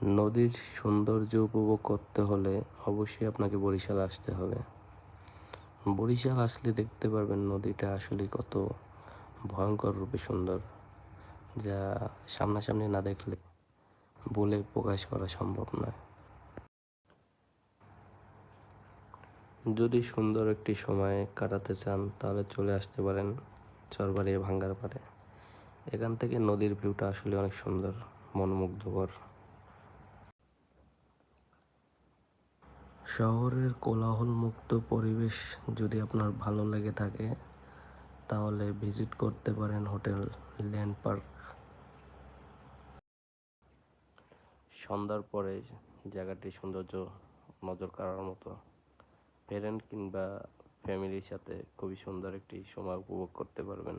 নদীর সৌন্দর্য উপভোগ করতে হলে অবশ্যই আপনাকে বরিশাল আসতে হবে। বরিশাল আসলে দেখতে পারবেন নদীটা আসলে কত ভয়ঙ্কর রূপে সুন্দর, যা সামনাসামনি না দেখলে বলে প্রকাশ করা সম্ভব নয়। যদি সুন্দর একটি সময় কাটাতে চান, তাহলে চলে আসতে পারেন চরবাড়ি ভাঙ্গার পারে এখান থেকে নদীর ভিউটা আসলে অনেক সুন্দর, মনোমুগ্ধকর। শহরের কোলাহলমুক্ত পরিবেশ যদি আপনার ভালো লেগে থাকে, তাহলে ভিজিট করতে পারেন হোটেল ল্যান্ড পার্ক। সন্ধ্যার পরে জায়গাটির সৌন্দর্য নজর কাড়ার মতো প্যারেন্ট কিংবা ফ্যামিলির সাথে খুবই সুন্দর একটি সময় উপভোগ করতে পারবেন।